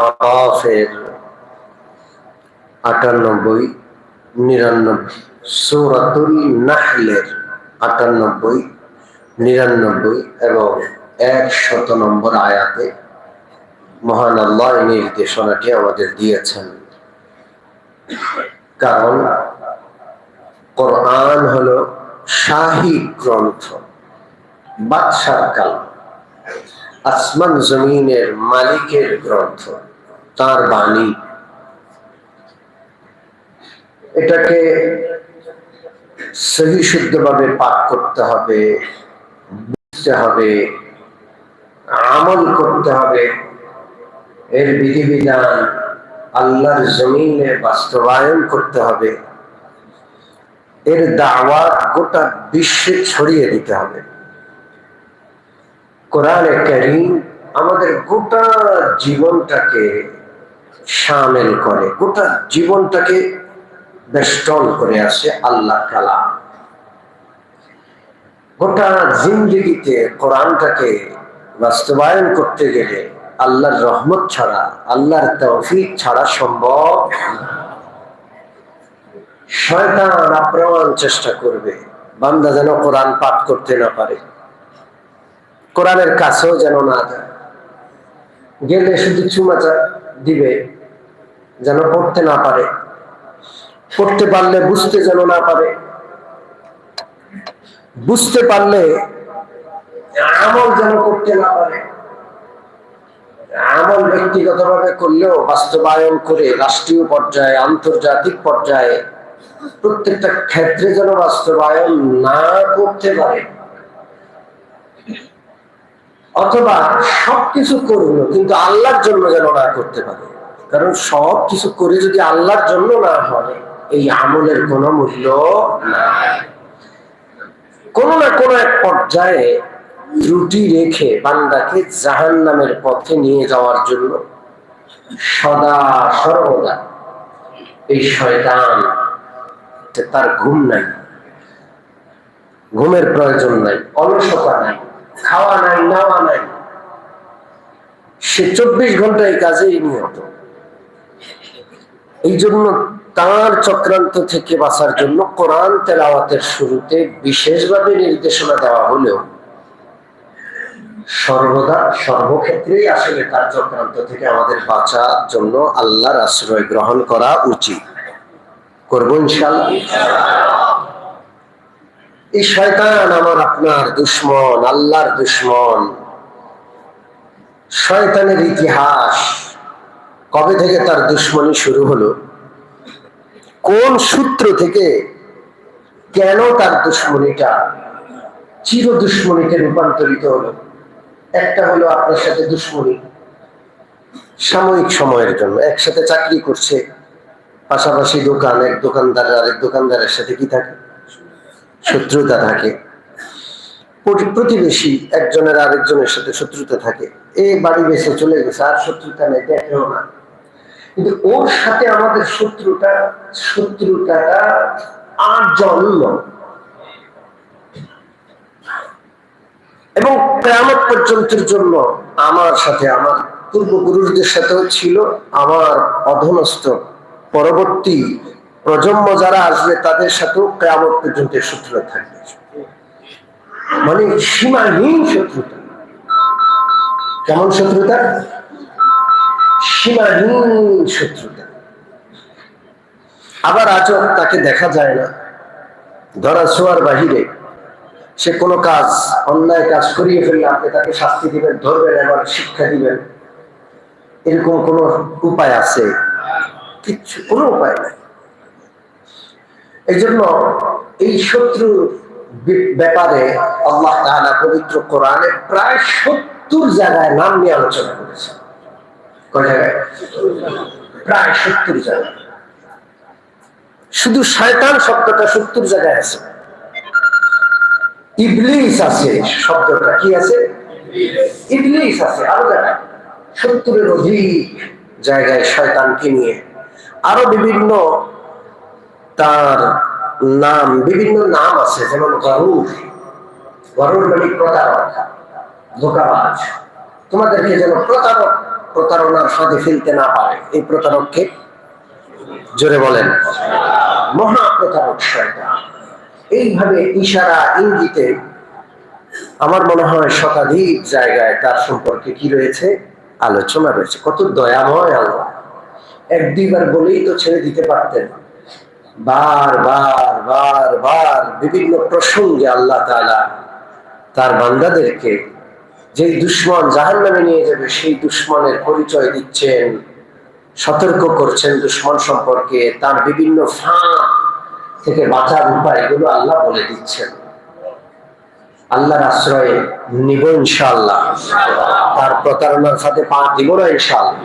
আরাফের আটানব্বই, নিরানব্বই। সৌরাতুল নাহলের আটানব্বই, নিরানব্বই এবং এক শত নম্বর আয়াতে মহান আল্লাহ এই নির্দেশনাটি আমাদের দিয়েছেন। কারণ কোরআন হলো শাহী গ্রন্থ, বাদশার কাল আসমান জমিনের মালিকের গ্রন্থ। তার বাণী। এটাকে সহি শুদ্ধভাবে পাঠ করতে হবে, বুঝতে হবে, আমল করতে হবে। এর বিধিবিধান আল্লাহর জমিনে বাস্তবায়ন করতে হবে। এর দাওয়াত গোটা বিশ্বে ছড়িয়ে দিতে হবে। কোরআনে করিম আমাদের গোটা জীবনটাকে সামেল করে। গোটা জীবনটাকে বেষ্টন করে আসে আল্লাহ কালাম গোটা জিন্দগিতে কোরআনটাকে বাস্তবায়ন করতে গেলে আল্লাহর রহমত ছাড়া, আল্লাহর তৌফিক ছাড়া সম্ভব শয়তান আপ্রাণ চেষ্টা করবে, বান্দা যেন কোরআন পাঠ করতে না পারে। কোরআনের কাছেও যেন না যায়। গেলে শুধু চুমাচা দিবে, যেন পড়তে না পারে। পড়তে পারলে বুঝতে যেন না পারে। বুঝতে পারলে আমল যেন করতে না পারে। আমল ব্যক্তিগতভাবে করলেও বাস্তবায়ন করে রাষ্ট্রীয় পর্যায়ে, আন্তর্জাতিক পর্যায়ে প্রত্যেকটা ক্ষেত্রে যেন বাস্তবায়ন না করতে পারে। অথবা সবকিছু করল কিন্তু আল্লাহর জন্য যেন না করতে পারে। কারণ সব কিছু করে যদি আল্লাহর জন্য না হয়, এই আমলের কোনো মূল্য নাই। কোনো না কোনো এক পর্যায়ে ত্রুটি রেখে বান্দাকে জাহান নামের পথে নিয়ে যাওয়ার জন্য সদা সর্বদা এই শয়তান তার ঘুম নাই। ঘুমের প্রয়োজন নাই, অলসতা নাই। খাওয়া নাই, নাওয়া নাই। সে চব্বিশ ঘণ্টা এই কাজেই নিহত। এই জন্য তার চক্রান্ত থেকে বাঁচার জন্য কোরআন তেলাওয়াতের শুরুতে বিশেষভাবে নির্দেশনা দেওয়া হলেও সর্বদা সর্বক্ষেত্রেই আসলে তার চক্রান্ত থেকে আমাদের বাঁচার জন্য আল্লাহর আশ্রয় গ্রহণ করা উচিত। করব ইনশাল্লাহ এই শয়তান আমার আপনার দুশ্মন, আল্লাহর দুশ্মন। শয়তানের ইতিহাস, কবে থেকে তার দুশ্মনী শুরু হলো? কোন সূত্র থেকে কেন তার দুশ্মনীটা চির দুশ্মনীতে রূপান্তরিত হলো? একটা হলো আপনার সাথে দুশ্মনী। সাময়িক সময়ের জন্য একসাথে চাকরি করছে, পাশাপাশি দোকান এক দোকানদার, আরেক দোকানদারের সাথে কি থাকে? শত্রুতা থাকে। প্রতিবেশী একজনের আরেকজনের সাথে শত্রুতা থাকে। এ বাড়ি বেসে চলে গেছে, আর শত্রুতা নেই, দেখেও না। কিন্তু ওর সাথে আমাদের শত্রুতা, শত্রুতাটা আর জন্ম। এবং কেমন পর্যন্তের জন্য আমার সাথে, আমার পূর্বপুরুষদের সাথেও ছিল, আমার অধনস্থ পরবর্তী প্রজন্ম যারা আসবে, তাদের সাথেও কেমন পর্যন্ত শত্রুতা থাকবে। মানে সীমাহীন শত্রুতা। কেমন শত্রুতা? সীমাহীন শত্রুতা। আবার আজও তাকে দেখা যায় না। ধরা ছোঁয়ার বাহিরে সে কোনো কাজ, অন্যায় কাজ করিয়ে ফেললে আপনি তাকে শাস্তি দিবেন, ধরবেন, এবার শিক্ষা দিবেন। এরকম কোনো উপায় আছে? কিচ্ছু, কোনো উপায় নাই। এই জন্য এই শত্রু ব্যাপারে আল্লাহ তাআলা পবিত্র কোরআনে প্রায় সত্তর জায়গায় নাম নিয়ে আলোচনা করেছে প্রায় সত্তর জায়গায়। শুধু শয়তান শব্দটা সত্তর জায়গায় আছে। ইবলিস আছে, শব্দটা কি আছে? ইবলিস আছে, আরও জায়গায়। সত্তরের অধিক জায়গায় শয়তানকে নিয়ে। আরও বিভিন্ন তার নাম, বিভিন্ন নাম আছে, যেমন গরুর গরুর মানে প্রতারক, ধোকাবাজ। তোমাদেরকে যেন প্রতারক, প্রতারণার ফাঁদে ফেলতে না পারে। এই প্রতারককে জোরে বলেন মহা প্রতারক এইভাবে ইশারা, ইঙ্গিতে আমার মনে হয় শতাধিক জায়গায় তার সম্পর্কে কি রয়েছে? আলোচনা রয়েছে। কত দয়াময় আল্লাহ। এক দুইবার বলেই তো ছেড়ে দিতে পারতেন। বার বার বার বার বিভিন্ন প্রসঙ্গে আল্লাহ তাআলা তার বান্দাদেরকে যেই দুশ্মন জাহান নামে নিয়ে যাবে, সেই দুশ্মনের পরিচয় দিচ্ছেন, সতর্ক করছেন দুশ্মন সম্পর্কে, তার বিভিন্ন ফাঁক থেকে বাঁচার উপায়গুলো আল্লাহ বলে দিচ্ছেন। আল্লাহর আশ্রয়ে নিব ইনশাল্লাহ তার প্রতারণার সাথে পা দিব না ইনশাআল্লাহ।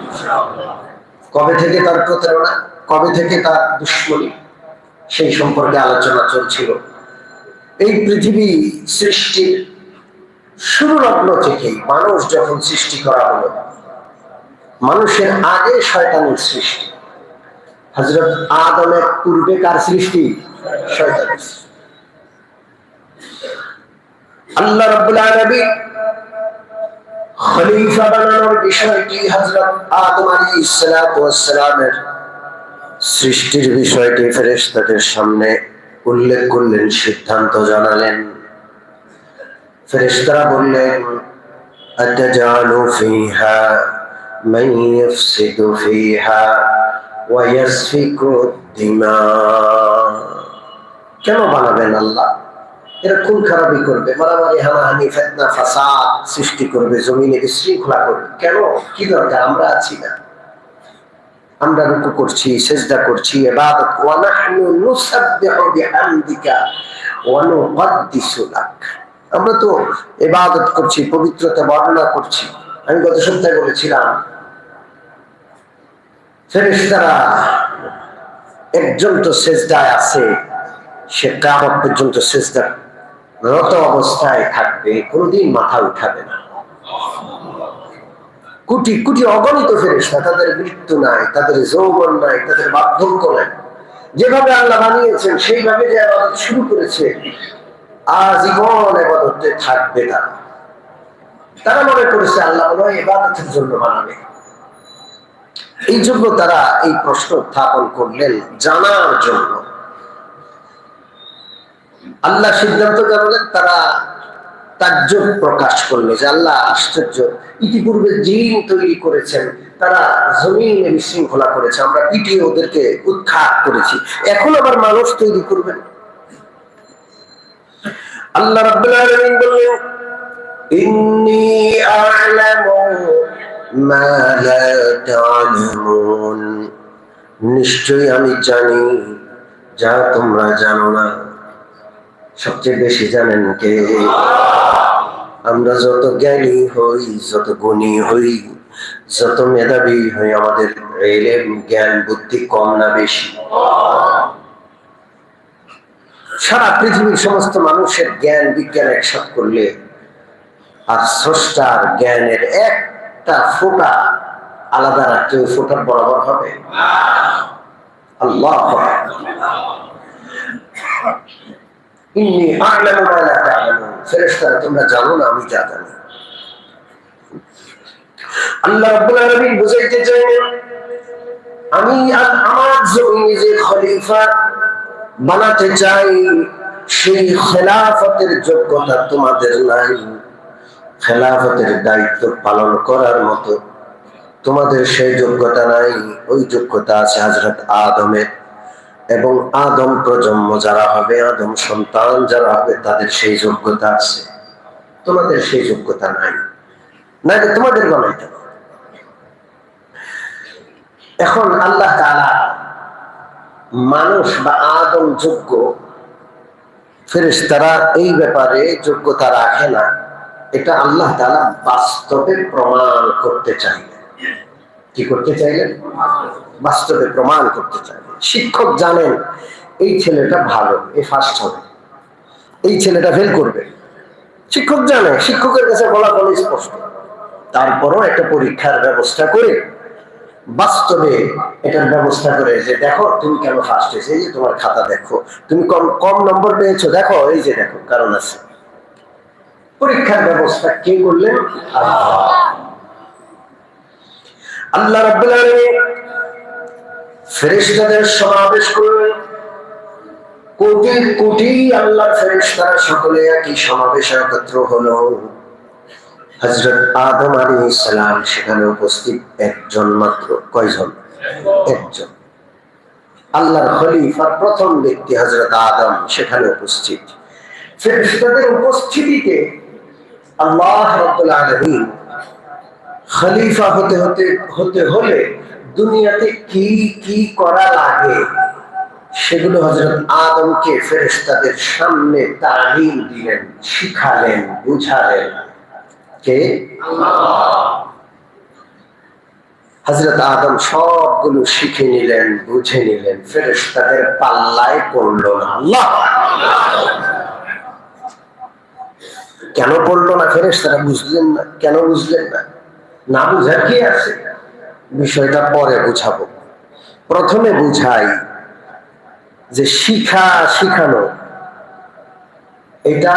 কবে থেকে তার প্রতারণা? কবে থেকে তার দুশ্মনী? সেই সম্পর্কে আলোচনা চলছিল। এই পৃথিবী সৃষ্টির শুরু লগ্ন থেকেই মানুষ যখন সৃষ্টি করা হলো, মানুষের আগে শয়তানের সৃষ্টি। হজরত আদমের পূর্বে কার সৃষ্টি? আল্লাহ আলামিন খলিফা বানানোর বিষয়টি হযরত আদম আলাইহিস সালাতু ওয়াস সালামের সৃষ্টির বিষয়টি ফেরেশতাদের সামনে উল্লেখ করলেন, সিদ্ধান্ত জানালেন। ফেরেশতারা বললেন ফিহা মান ইফসিদু ফিহা ওয়া ইয়াসফিকু দিমা কেন বানাবেন আল্লাহ? এরা খুন খারাপই করবে? মারামারি, হানাহানি, ফেতনা, ফাসাদ সৃষ্টি করবে, জমিনে বিশৃঙ্খলা করবে। কেন? কি দরকার? আমরা আছি না। আমরা রুকু করছি, সেজদা করছি, ইবাদত ওয়া নাহনু নুসাব্বিহু বিহামদিকা ওয়া নুকদ্দিসু লাক। আমরা তো ইবাদত করছি, পবিত্রতা বর্ণনা করছি। আমি গত সপ্তাহে বলেছিলাম, ফেরেশতারা একজন তো সেজদায় আছে, সে কামত পর্যন্ত সেজদা রত অবস্থায় থাকবে, কোনোদিন মাথা উঠাবে না। কোটি কোটি অগণিত ফেরেশতা, তাদের মৃত্যু নাই, তাদের যৌবন নাই, তাদের বার্ধক্য নাই। যেভাবে আল্লাহ বানিয়েছেন, সেইভাবে যে আবাদত শুরু করেছে, আজীবন আবাদতে থাকবে তারা। তারা মনে করেছে, আল্লাহ মনে হয় এবাদতের জন্য বানাবে। এই জন্য তারা এই প্রশ্ন উত্থাপন করলেন জানার জন্য। আল্লাহ সিদ্ধান্ত জানালেন, তারা তাজ্জব প্রকাশ করল যে আল্লাহ আশ্চর্য, ইতিপূর্বে জিন তৈরি করেছেন, তারা জমিনে বিশৃঙ্খলা করেছে, আমরা পিটিয়ে ওদেরকে উৎখাত করেছি। এখন আবার মানুষ তৈরি করবেন আল্লাহ রাব্বুল বললেন নিশ্চয়ই আমি জানি, যা তোমরা জানো না। সবচেয়ে বেশি জানেন কে? আমরা যত জ্ঞানী হই, যত গুণী হই, যত মেধাবী হই, আমাদের জ্ঞান, বুদ্ধি কম না বেশি। সারা পৃথিবীর সমস্ত মানুষের জ্ঞান, বিজ্ঞান একসাথ করলে আর স্রষ্টার জ্ঞানের একটা ফোটা আলাদা রাখতে ওই ফোঁটার বরাবর হবে। আল্লাহ ইন্নি ফেরেশতারা, তোমরা জানো না, আমি যা জানি। আল্লাহ রাব্বুল আলামিন বুঝাইতে চাইলেন আমি আমার জমিনে যে খলিফা বানাতে চাই, সেই খেলাফতের যোগ্যতা তোমাদের নাই। খেলাফতের দায়িত্ব পালন করার মতো তোমাদের সেই যোগ্যতা নাই। ওই যোগ্যতা আছে হযরত আদমের এবং আদম প্রজন্ম যারা হবে, আদম সন্তান যারা হবে, তাদের সেই যোগ্যতা আছে। তোমাদের সেই যোগ্যতা নাই। না তোমাদের বানাইতে এখন আল্লাহ তাআলা মানুষ বা আদম যোগ্য, ফেরেশতারা এই ব্যাপারে যোগ্যতা রাখে না। এটা আল্লাহ তাআলা বাস্তবে প্রমাণ করতে চাইলেন কি করতে চাইলেন? বাস্তবে প্রমাণ করতে চাইলেন। শিক্ষক জানেন, এই ছেলেটা ভালো, এ ফার্স্ট হবে। এই ছেলেটা ফেল করবে। শিক্ষক জানে, শিক্ষকের কাছে ফলাফল স্পষ্ট। তারপরও একটা পরীক্ষার ব্যবস্থা করে, বাস্তবে এটার ব্যবস্থা করে যে, দেখো, তুমি কেন ফার্স্ট হয়েছে? এই যে তোমার খাতা দেখো। তুমি কম কম নম্বর পেয়েছ। দেখো, এই যে দেখো, কারণ আছে। পরীক্ষার ব্যবস্থা কে করলেন? আল্লাহ। আল্লাহ রাব্বুল সমাবেশ করলেন কোটি কোটি আল্লাহর ফেরেশতারা সকলে একই সমাবেশে একত্র হলো। হযরত আদম আলাইহিস সালাম সেখানে উপস্থিত একজন মাত্র। কয়জন? একজন। আল্লাহর খলিফার প্রথম ব্যক্তি হযরত আদম সেখানে উপস্থিত। ফেরেশতাদের উপস্থিতিতে আল্লাহ রাব্বুল আলামিন খলিফা হতে হতে হতে হলে দুনিয়াতে কি কি করা লাগে সেগুলো হজরত আদমকে ফেরেশতাদের সামনে তালিম দিলেন, শিখালেন, বুঝালেন। কে? হজরত আদম সবগুলো শিখে নিলেন, বুঝে নিলেন, ফেরেশতাদের পাল্লায় পড়ল না। আল্লাহ! কেন পড়ল না ফেরেশতারা? বুঝলেন না। কেন বুঝলেন না? না বুঝার কি আছে? বিষয়টা পরে বুঝাবো। প্রথমে বুঝাই যে শিখা শিখানো, এটা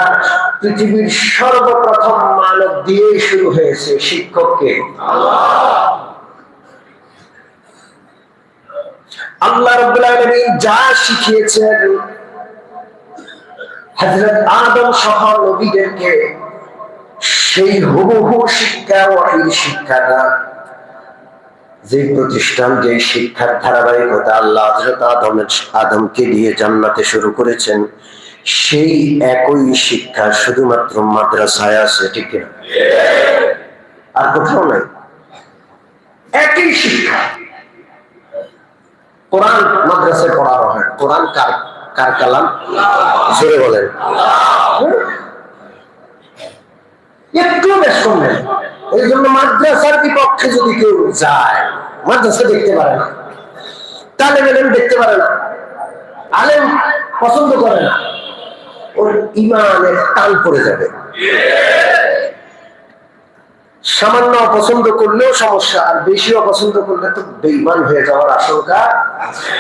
পৃথিবীর সর্বপ্রথম মানব দিয়ে শুরু হয়েছে। শিক্ষককে আল্লাহ যা শিখিয়েছেন, হযরত আদম সহ নবীদেরকে সেই হুবহু শিক্ষা ওয়াহির শিক্ষাটা যে প্রতিষ্ঠান, যে শিক্ষার ধারাবাহিকতা আল্লাহ হযরত আদমের আদমকে দিয়ে জান্নাতে শুরু করেছেন, সেই একই শিক্ষা শুধুমাত্র মাদ্রাসায় আছে, ঠিক কিনা? আর কোথাও নাই। একই শিক্ষা। কোরআন মাদ্রাসায় পড়ানো হয়। কোরআন কার কার কালাম? জোরে বলেন। একটু বেশ করলেন এই জন্য মাদ্রাসার বিপক্ষে যদি কেউ যায়, মাদ্রাসা দেখতে পারে না। তাহলে বেলেন দেখতে পারে না। আলেম পছন্দ করে না। ওর ইমানের টান পড়ে যাবে। সামান্য অপছন্দ করলেও সমস্যা, আর বেশি অপছন্দ করলে তো বেইমান হয়ে যাওয়ার আশঙ্কা আছে।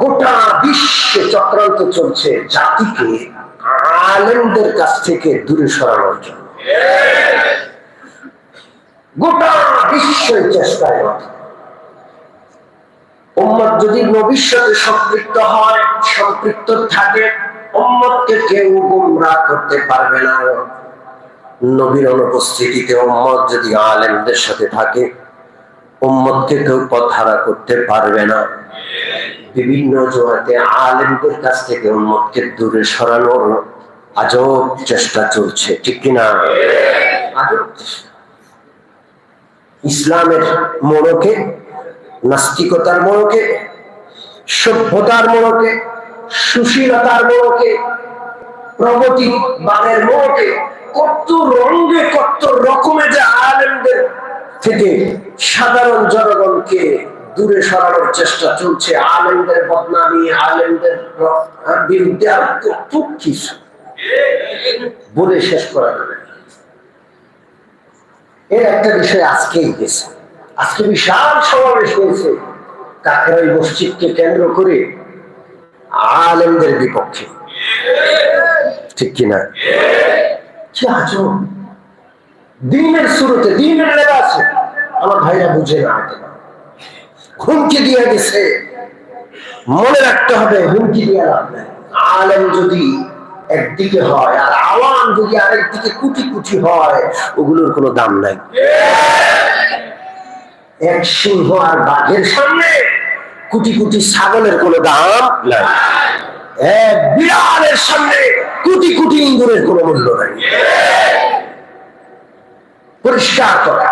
গোটা বিশ্বে চক্রান্ত চলছে জাতিকে আলেমদের কাছ থেকে দূরে সরানোর জন্য। গোটা বিশ্বের চেষ্টায় যদি ভবিষ্যতে সম্পৃক্ত হয়, সম্পৃক্ত থাকে, উম্মতকে কেউ গুমরাহ করতে পারবে না। নবীর অনুপস্থিতিতে উম্মত যদি আলেমদের সাথে থাকে উম্মতকে কেউ করতে পারবে না। বিভিন্ন জোয়াতে আলেমদের কাছ থেকে দূরে সরানোর আজব চেষ্টা চলছে, ঠিক কিনা? ইসলামের মোড়কে, নাস্তিকতার মোড়কে, সভ্যতার মোড়কে, সুশীলতার মোড়কে প্রগতিবাদের মোড়কে কত রঙে, কত রকমে যে আলেমদের থেকে সাধারণ জনগণকে দূরে সরানোর চেষ্টা চলছে। আলেমদের বদনামি, আলেমদের বিরুদ্ধে আর কত কিছু বলে শেষ করা যাবে এর একটা বিষয় আজকেই গেছে। আজকে বিশাল সমাবেশ হয়েছে। কাকরাই মসজিদকে কেন্দ্র করে আলেমদের বিপক্ষে। ঠিক কিনা? কি আজব দিনের শুরুতে দিনের লেবাসে। আমার ভাইরা বুঝে না হুমকি দিয়ে গেছে মনে রাখতে হবে, হুমকি দিয়ে লাভ আলেম যদি একদিকে হয়, আর আওয়াম যদি আরেকদিকে কুটি কুটি হয়, ওগুলোর কোনো দাম নাই। এক সিংহ আর বাঘের সামনে কুটি কুটি ছাগলের কোনো দাম নাই। এক বিড়ালের সামনে কোটি কোটি ইঁদুরের কোনো মূল্য নাই। পরিষ্কার করা।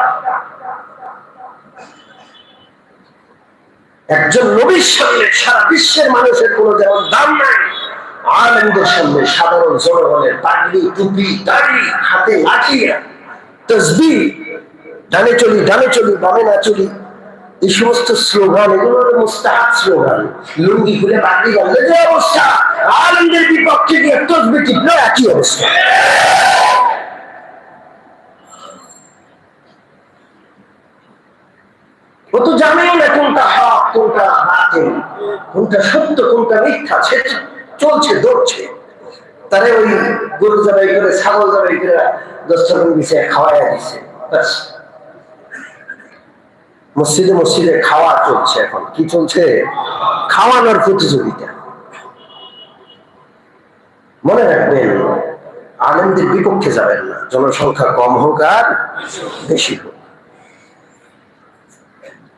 একজন নবীর সামনে সারা বিশ্বের মানুষের কোনো যেমন দাম নাই আনন্দের সামনে সাধারণ জনগণের পাগড়ি, টুপি, দাড়ি, হাতে লাঠি, তসবি, ডানে চলি ডানে চলি, বামে না চলি, এই সমস্ত স্লোগান এগুলো হলো মুস্তাহাব স্লোগান। লুঙ্গি খুলে বাকরি বাঁধলে যে অবস্থা আনন্দের বিপক্ষে গিয়ে তসবি টিপলো একই অবস্থা। ও তো জানেই না কোনটা হক, কোনটা বাতিল, কোনটা সত্য, কোনটা মিথ্যা চলছে, দৌড়ছে। তারে ওই গরু জবাই করে, ছাগল জবাই করে দশটা দিছে খাওয়াইয়া দিছে। মসজিদে মসজিদে খাওয়া চলছে এখন। কি চলছে? খাওয়ানোর প্রতিযোগিতা। মনে রাখবেন, আনন্দের বিপক্ষে যাবেন না। জনসংখ্যা কম হোক আর বেশি হোক।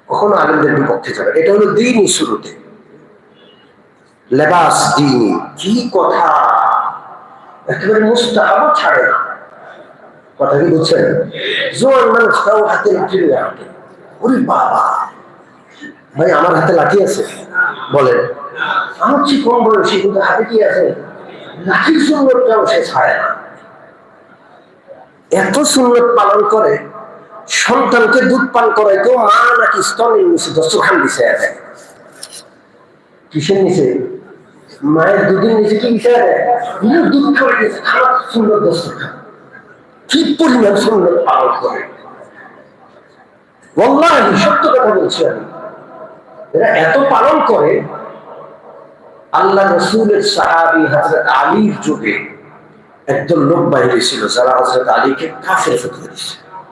কখনো আনন্দের বিপক্ষে যাবে এটা হলো দিনই শুরুতে। লেবাস দিনই। কি কথা? একেবারে মুস্তাহাবও ছাড়ে না। কথা কি বুঝছেন জোয়ান মানুষ তাও হাতে লাঠি নিয়ে হাঁটে। ওরে বাবা। ভাই, আমার হাতে লাঠি আছে? বলেন। আমার চেয়ে কম বয়সী, কিন্তু হাতে কি আছে? লাঠির সুন্দরটাও সে ছাড়ে না। এত সুন্দর পালন করে সন্তানকে দুধ পান করাই তো মা নাকি স্তনের নিচে দস্তখান দিছে কিসের নিচে? মায়ের দুধের নিচে কি দিছে দুধ খাওয়া দিয়েছে খারাপ সুন্দর দস্তখান কি পরিমাণ সুন্দর পালন করে? সত্য কথা বলছি আমি। এরা এত পালন করে, আল্লাহ রসুলের সাহাবি হজরত আলীর যুগে একজন লোক বাইরে ছিল যারা হজরত আলীকে কাফের ফতুয়া দিছে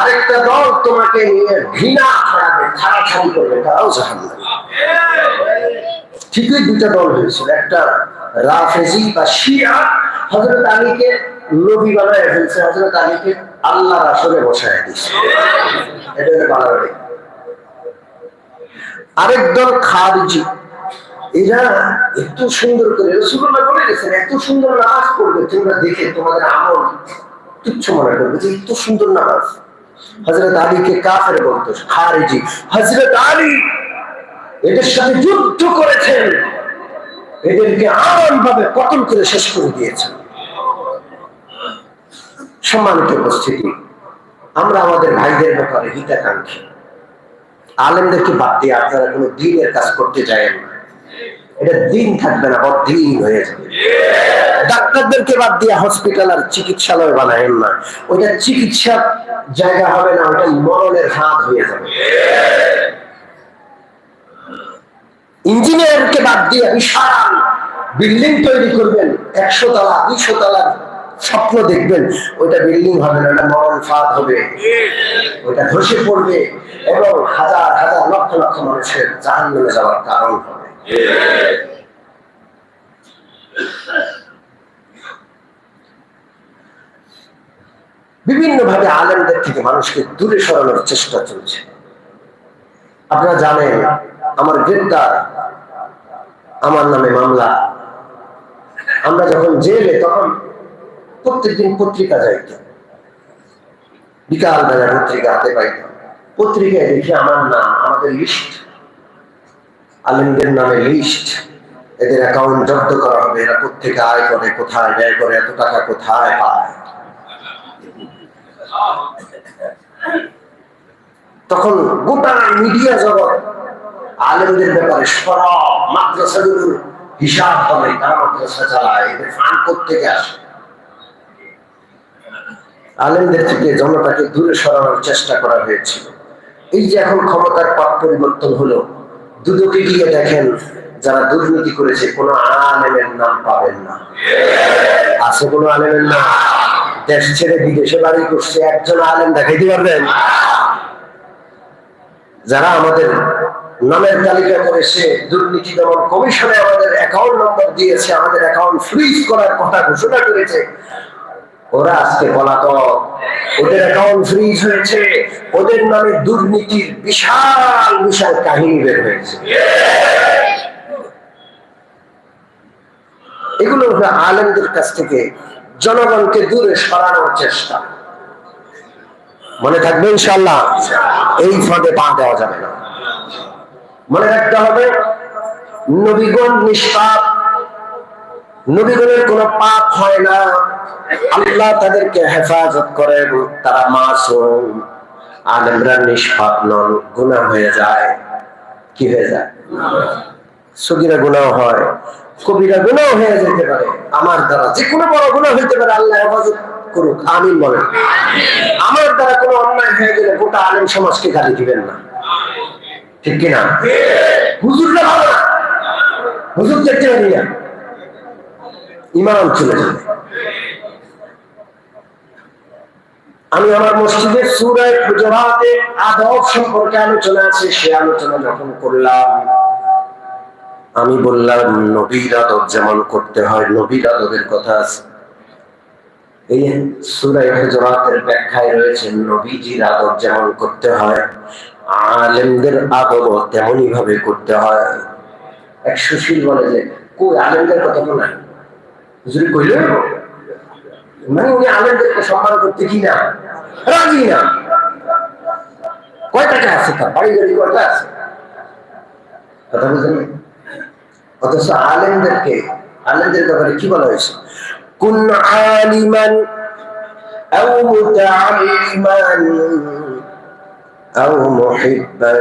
আরেকটা দল তোমাকে নিয়ে ঘৃণা ছড়াবে, ছাড়াছাড়ি করবে, তারাও জাহান্নামী। ঠিকই দুইটা দল হয়েছিল, একটা রাফেজি বা শিয়া হজরত আলীকে নবী বানায় ফেলছে হজরত আলীকে আল্লাহর আসলে বসায় দিচ্ছে এটা হলো আরেক দল খারিজি এরা এত সুন্দর করে, রসুল্লাহ বলে গেছেন, এত সুন্দর নামাজ পড়বে, তোমরা দেখে তোমাদের আমল তুচ্ছ মনে করবে যে এত সুন্দর নামাজ। হজরত আলীকে কাফের বলতো, খারিজি। হজরত আলী এদের সাথে যুদ্ধ করেছেন। এদেরকে আম ভাবে পতন করে শেষ করে দিয়েছেন। সম্মানিত উপস্থিতি, আমরা আমাদের ভাইদের ব্যাপারে হিতাকাঙ্ক্ষী। আলেমদেরকে বাদ দিয়ে আপনারা কোনো দিনের কাজ করতে যায়েন না। এটা দিন থাকবে না হয়ে যাবে। ডাক্তারদেরকে বাদ দিয়ে হসপিটাল আর চিকিৎসালয় বানায়েন না। ওইটা জায়গা হবে না মরণের হাত হয়ে যাবে। ইঞ্জিনিয়ারকে বাদ দিয়ে বিশাল বিল্ডিং তৈরি করবেন, একশো তলা, দুইশো তলা স্বপ্ন দেখবেন, ওইটা বিল্ডিং হবে না ওটা মরণ ফাঁদ হবে। ওইটা ধসে পড়বে, এবং হাজার হাজার লক্ষ লক্ষ মানুষের জাহান নেমে যাওয়ার কারণ হবে। বিভিন্ন ভাবে আলেমদের থেকে মানুষকে দূরে সরানোর চেষ্টা চলছে। আপনারা জানেন, আমার গ্রেপ্তার, আমার নামে মামলা। আমরা যখন জেলে, তখন প্রত্যেকদিন পত্রিকা যাইতাম। বিকাল বেলা পত্রিকা হাতে পাইতাম। পত্রিকায় দেখি আমার নাম, আমাদের লিস্ট আলেমদের নামে লিস্ট এদের অ্যাকাউন্ট জব্দ করা হবে, এরা কোথেকে আয় করে, কোথায় ব্যয় করে, এত টাকা কোথায় পায়? তখন গোটা মিডিয়া জগৎ আলেমদের ব্যাপারে সব মাদ্রাসাগুলোর হিসাব হবে, তারা মাদ্রাসা চালায়, এদের কোথেকে আসে? আলেমদের থেকে জনতাকে দূরে সরানোর চেষ্টা করা হয়েছিল। এই যে এখন ক্ষমতার পথ পরিবর্তন হলো দুদকে গিয়ে দেখেন যারা দুর্নীতি করেছে, কোন আলেমের নাম পাবেন না। আছে কোন আলেমের নাম? দেশ ছেড়ে বিদেশে বাড়ি করছে, একজন আলেম দেখাইতে পারবেন? যারা আমাদের নামের তালিকা করেছে, দুর্নীতি দমন কমিশনে আমাদের অ্যাকাউন্ট নম্বর দিয়েছে, আমাদের অ্যাকাউন্ট ফ্রিজ করার কথা ঘোষণা করেছে ওরা আজকে পলাতক। ওদের অ্যাকাউন্ট ফ্রিজ হয়েছে। ওদের নামে দুর্নীতির বিশাল বিশাল কাহিনী বের হয়েছে। এগুলো আলেমদের কাছ থেকে জনগণকে দূরে সরানোর চেষ্টা। মনে থাকবে ইনশাল্লাহ এই ফাঁদে পা দেওয়া যাবে না। মনে রাখতে হবে, নবীগণ নিষ্পাপ। নবীগণের কোনো পাপ হয় না। আল্লাহ তাদেরকে হেফাজত করেন তারা মাসুম আলেমরা নিষ্পাপ নন গুণা হয়ে যায়। কি হয়ে যায়? সগিরা গুণাও হয়, কবিরা গুণাও হয়ে যেতে পারে, আমার দ্বারা যে কোনো বড় গুণা হইতে পারে, আল্লাহ হেফাজত করুক, আমিন বলেন। আমার দ্বারা কোনো অন্যায় হয়ে গেলে গোটা আলেম সমাজকে গালি দিবেন না। ঠিক কিনা? হুজুরটা ভালো না। হুজুর দেখতে পারি না ইমান চলে যাবে। আমি আমার মসজিদের সুরায় হুজরাতে আদব সম্পর্কে আলোচনা আছে, সে আলোচনা যখন করলাম, আমি বললাম, নবীর আদব যেমন করতে হয়, নবীর আদবের কথা আছে। এই সুরাই হুজরাতের ব্যাখ্যায় রয়েছে, নবীজির আদব যেমন করতে হয়, আলেমদের আদব তেমনই ভাবে করতে হয়। এক সুশীল বলে যে, কই আলেমদের কথা তো নাই। হুজুরি কইল মানে উনি আলেমদেরকে সম্মান করতে কি না রাজি না কয় টাকা আছে তার বাড়ি গাড়ি কয়টা আছে কথা বুঝলেন অথচ আলেমদেরকে আলেমদের ব্যাপারে কি বলা হয়েছে কুন আলিমান أو متعلما أو محبا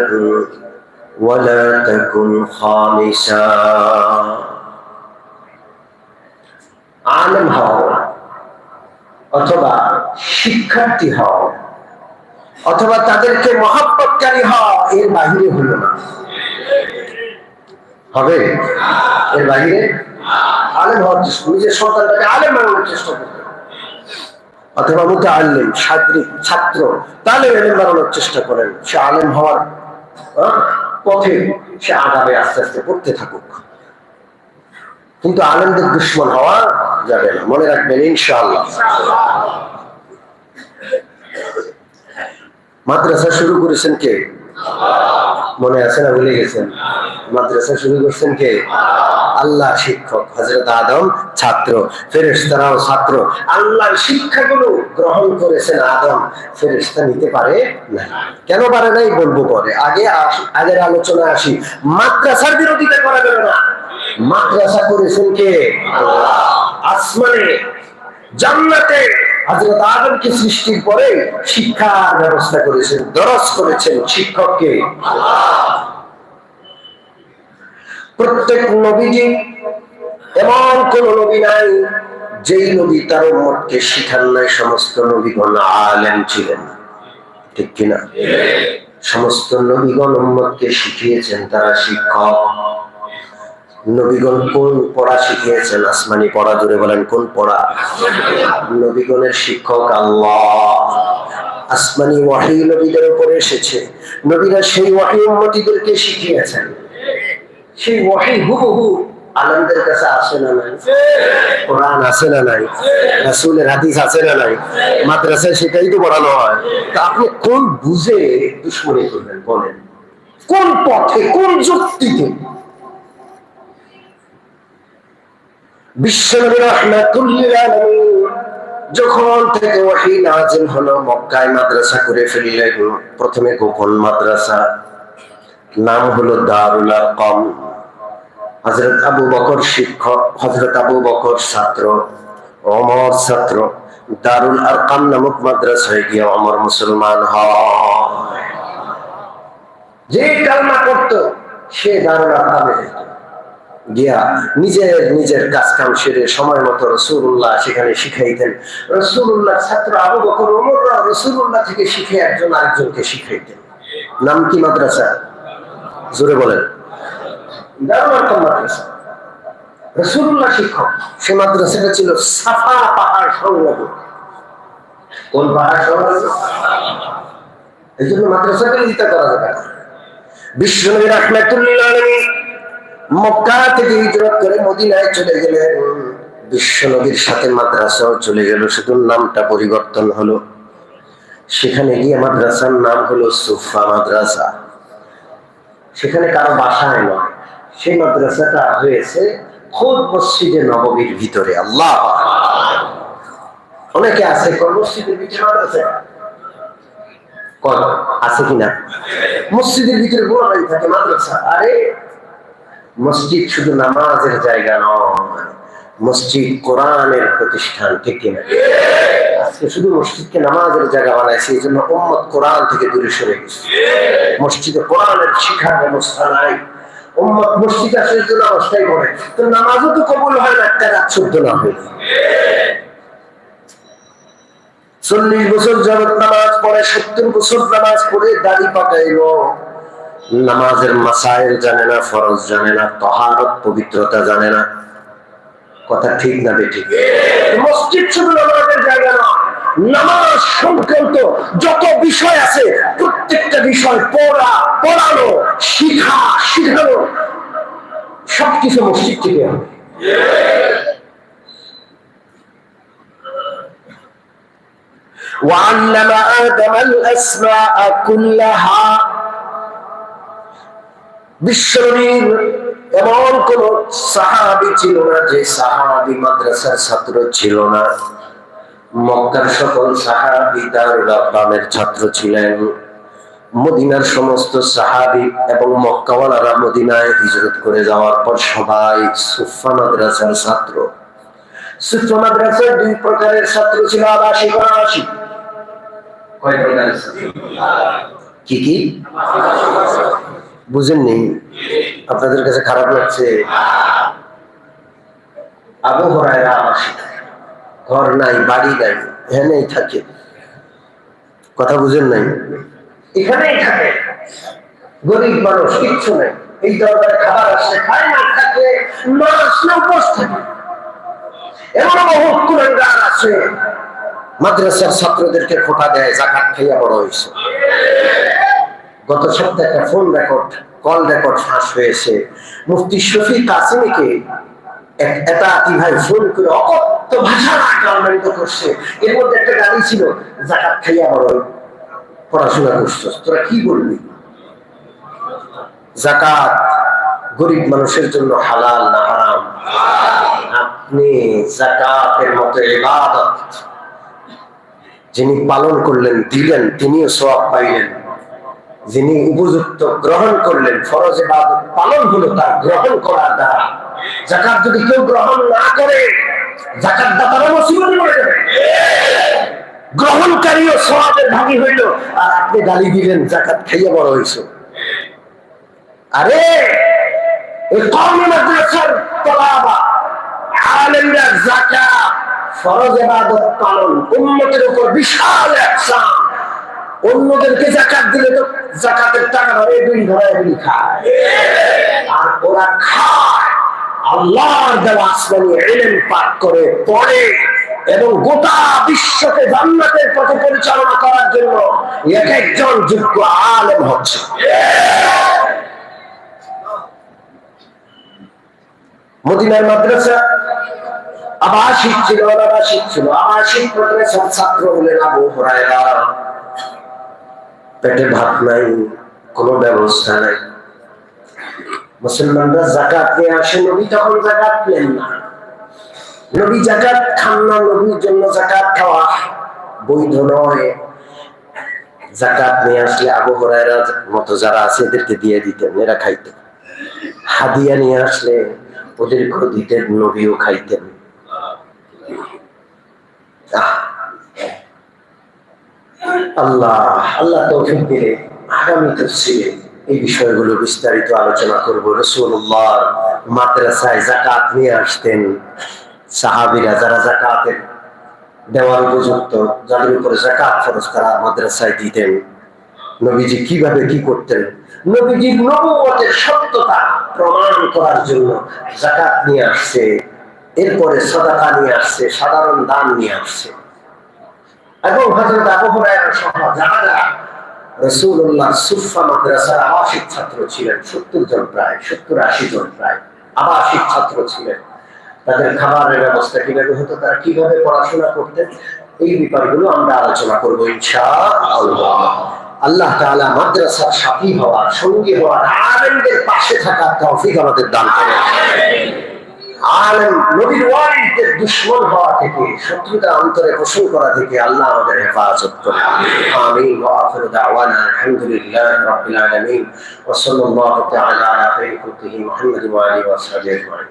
ولا تكن خامسا আলেম হও অথবা শিক্ষার্থী হও, অথবা তাদেরকে মহাব্বতকারী হও, এর বাহিরে হলো না। হবে? এর বাহিরে? আলেম হওয়ার চেষ্টা, নিজের সন্তানটাকে আলেম বানানোর চেষ্টা করবে অথবা মুখে আলেম সাদরিক, ছাত্র, তাহলে এলেম বানানোর চেষ্টা করেন। সে আলেম হওয়ার পথে সে আগাবে আস্তে আস্তে পড়তে থাকুক। কিন্তু আলেমদের দুশ্মন হওয়া যাবে না। মনে রাখবেন, ইনশাআল্লাহ। মাদ্রাসা শুরু করেছেন কে? মনে আছে না ভুলে গেছেন? মাদ্রাসা শুরু করছেন কে? আল্লাহ শিক্ষক হজরত আদম, ছাত্র, ফেরেশতারাও ছাত্র। আল্লাহর শিক্ষাগুলো গ্রহণ করেছেন আদম। ফেরেশতা নিতে পারে না কেন পারে নাই বলব পরে? আগে আগের আলোচনা আসি। মাদ্রাসার বিরোধিতা করা যাবে না। মাদ্রাসা করেছেন কে আসমানে জান্নাতে হযরত আদমকে সৃষ্টির পরে শিক্ষার ব্যবস্থা করেছেন দরস করেছেন শিক্ষককে। প্রত্যেক নবীজি এমন কোন নবী নাই যেই নবী তার উম্মতকে শিখান নাই সমস্ত নবীগণ আলেম ছিলেন। ঠিক কিনা? সমস্ত নবীগণ উম্মতকে শিখিয়েছেন তারা শিক্ষক। নবীগণ কোন পড়া শিখিয়েছেন, আসমানি পড়া জুড়ে বলেন, কোন পড়া? নবীগণের শিক্ষক আল্লাহ। আসমানি ওয়াহি নবীদের উপরে এসেছে। নবীরা সেই ওয়াহি উম্মতিদেরকে শিখিয়েছেন। সেই ওয়াহি হুবহু আলমদের কাছে আসে না নাই? কোরআন আছে না নাই? রাসূলের হাদিস আছে না নাই? মাদ্রাসায় সেটাই তো পড়ানো হয়। তা আপনি কোন বুঝে দুশ্মনী করবেন, বলেন? কোন পথে, কোন যুক্তিতে? যখন থেকে ওয়াহি নাজিল হলো, মক্কায় মাদ্রাসা করে ফেললেন। প্রথমে গোপন মাদ্রাসা, নাম হলো দারুল আরকাম। হযরত আবু বকর শিক্ষক, হযরত আবু বকর ছাত্র, ওমর ছাত্র। দারুল আরকাম নামক মাদ্রাসায় গিয়ে ওমর মুসলমান হয়। যে কালমা করতো সে দারুল আরকামে যেত গিয়া নিজের নিজের কাজ কাম সেরে সময় মতো রসুল্লাহ সেখানে শিখাইতেন। রসুল্লাহ ছাত্র আবু বকর ওমররা রসুল্লাহ থেকে শিখে একজন আরেকজনকে শিখাইতেন। নাম কি মাদ্রাসা? জোরে বলেন। শিক্ষক, সে মাদ্রাসাটা ছিল সাফা পাহাড় সংলগ্ন। কোন পাহাড় সংলগ্ন? এই জন্য মাদ্রাসাকে করা যাবে মক্কা থেকে হিজরত করে মদিনায় চলে গেলেন বিশ্বনবীর সাথে মাদ্রাসাও চলে গেল, শুধু নামটা পরিবর্তন হলো। সেখানে গিয়ে মাদ্রাসার নাম হলো সুফা মাদ্রাসা। সেখানে কারও বাসায় নয় সেই মাদ্রাসাটা হয়েছে খোদ মসজিদে নবমীর ভিতরে, আল্লাহ। অনেকে আছে মসজিদের ভিতরে মাদ্রাসা আছে কিনা? মসজিদের ভিতরে বাড়ি থাকে মাদ্রাসা। আরে মসজিদ শুধু নামাজের জায়গা নয়, মসজিদ কোরআনের প্রতিষ্ঠান ঠিক কিনা আজকে শুধু মসজিদকে নামাজের জায়গা বানাইছে, এই জন্য উম্মত কোরআন থেকে দূরে সরে মসজিদে কোরআনের শিক্ষার ব্যবস্থা নাই। চল্লিশ বছর যাবত নামাজ পড়ে, সত্তর বছর নামাজ পড়ে দাড়ি পাকাইলো। নামাজের মাসাইল জানে না ফরজ জানে না তহারত পবিত্রতা জানে না কথা ঠিক না বেঠিক মসজিদ শুধু নামাজের জায়গা না নামাজ সংক্রান্ত যত বিষয় আছে প্রত্যেকটা বিষয় পড়া পড়ানো শিখা শিখানো সবকিছু মসজিদ থেকে হবে وعلم آدم الأسماء كلها বিশ্বনবীর এমন কোন সাহাবি ছিল না যে সাহাবি মাদ্রাসার ছাত্র ছিল না। মক্কার সকল সাহাবি তার রব্বানের ছাত্র ছিলেন। মদিনার সমস্ত সাহাবি এবং মক্কাওয়ালারা মদিনায় হিজরত করে যাওয়ার পর সবাই সুফা মাদ্রাসার ছাত্র। সুফা মাদ্রাসার দুই প্রকারের ছাত্র ছিল, আবাসিক অনাবাসিক। কয় কি কি? বুঝেননি। আপনাদের কাছে খারাপ লাগছে। ঘর নাই, বাড়ি নাই থাকে। কথা বুঝেন নাই? এখানেই থাকে। গরিব মানুষ, কিচ্ছু নেই। এই দরবারে খাবার খায় না, থাকে না এমন আছে। মাদ্রাসার ছাত্রদেরকে খোটা দেয়, জাকাত খাইয়া বড় হয়েছে। গত সপ্তাহে একটা ফোন রেকর্ড কল রেকর্ড ফাঁস হয়েছে। মুফতি শফি কাসিমিকে এটা কি ভাই ফোন করে অকথ্য ভাষা গালমানিত করছে, এর মধ্যে একটা গাড়ি ছিল, জাকাত খাইয়া বড় পড়াশোনা করছস, তোরা কি বলবি? জাকাত গরিব মানুষের জন্য হালাল না হারাম। আপনি জাকাতের মতো ইবাদত, যিনি পালন করলেন, দিলেন, তিনিও সব পাইলেন। যিনি উপযুক্ত গ্রহণ করলেন, ফরজ ইবাদত পালন হলো তার গ্রহণ করার দ্বারা। জাকাত যদি কেউ গ্রহণ না করে জাকাত দাতারা মুসিবতে পড়ে যাবে গ্রহণকারীও সওয়াবের ভাগী হইল, আর আপনি গালি দিলেন জাকাত খাইয়ে বড় হইছো। আরে এই কওমি মাদ্রাসার তলাবা, আলেমরা যাকাত, ফরজ ইবাদত পালন, উম্মতের উপর বিশাল একসান অন্যদেরকে জাকাত দিলে তো জাকাতের টাকা ধরে, দুই দুই খায়। আর ওরা খায়। আল্লাহর দেওয়া আসমানি এলেন করে পড়ে এবং গোটা বিশ্বকে জান্নাতের পথে পরিচালনা করার জন্য এক একজন যোগ্য আলেম হচ্ছে। মদিনার মাদ্রাসা আবাসিক ছিল, অনাবাসিক ছিল। আবাসিক ছাত্র হলেন আবু হরায়রা। পেটে ভাত নাই, কোনো ব্যবস্থা নাই। মুসলমানরা জাকাত নিয়ে আসে, নবী তখন জাকাত নেন না। নবী জাকাত খান না, নবীর জন্য জাকাত খাওয়া বৈধ নয়। জাকাত নিয়ে আসলে আবু হরায়রা মতো যারা আছে, এদেরকে দিয়ে দিতেন, এরা খাইতেন হাদিয়া নিয়ে আসলে ওদেরকেও দিতেন, নবীও খাইতেন। আহ আল্লাহ আল্লাহ তৌফিক দিলে আগামী তফসিলে এই বিষয়গুলো বিস্তারিত আলোচনা করব। রসুল্লাহ মাদ্রাসায় জাকাত নিয়ে আসতেন। সাহাবিরা যারা জাকাতের দেওয়ার উপযুক্ত, যাদের উপরে জাকাত ফরজ তারা মাদ্রাসায় দিতেন। নবীজি কীভাবে কি করতেন? নবীজির নবুয়তের সত্যতা প্রমাণ করার জন্য জাকাত নিয়ে আসছে, এরপরে সদাকা নিয়ে আসছে, সাধারণ দান নিয়ে আসছে। এবং হজরত আবু হুরায়রা সহ যারা রাসূলুল্লাহ সুফা মাদ্রাসার আবাসিক ছাত্র ছিলেন, সত্তর জন প্রায়, সত্তর আশি জন প্রায় আবাসিক ছাত্র ছিলেন। তাদের খাবারের ব্যবস্থা কীভাবে হতো, তারা কীভাবে পড়াশোনা করতেন, এই ব্যাপারগুলো আমরা আলোচনা করব ইনশাআল্লাহ। আল্লাহ তাআলা মাদ্রাসার সাথী হওয়ার, সঙ্গী হওয়ার, আলেমদের পাশে থাকার তৌফিক আমাদের দান করেন। আলেম নবীর ওয়ারিসদের দুশ্মন হওয়া থেকে শত্রুতা অন্তরে পোষণ করা থেকে আল্লাহ আমাদের হেফাজত করে আমিন। ওয়া আখিরু দাওয়ানা আলহামদুলিল্লাহি রাব্বিল আলামিন। ওয়া সাল্লাল্লাহু তাআলা আলা খাইরি মুহাম্মাদ ওয়া আলিহি ওয়া সাহবিহি আজমাইন।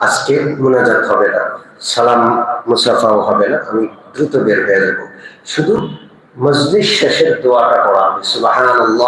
আজকে মোনাজাত হবে না, সালাম মুসাফাও হবে না, আমি দ্রুত বের হয়ে যাব। শুধু মসজিদ শেষের দোয়াটা পড়া হবে সুবাহান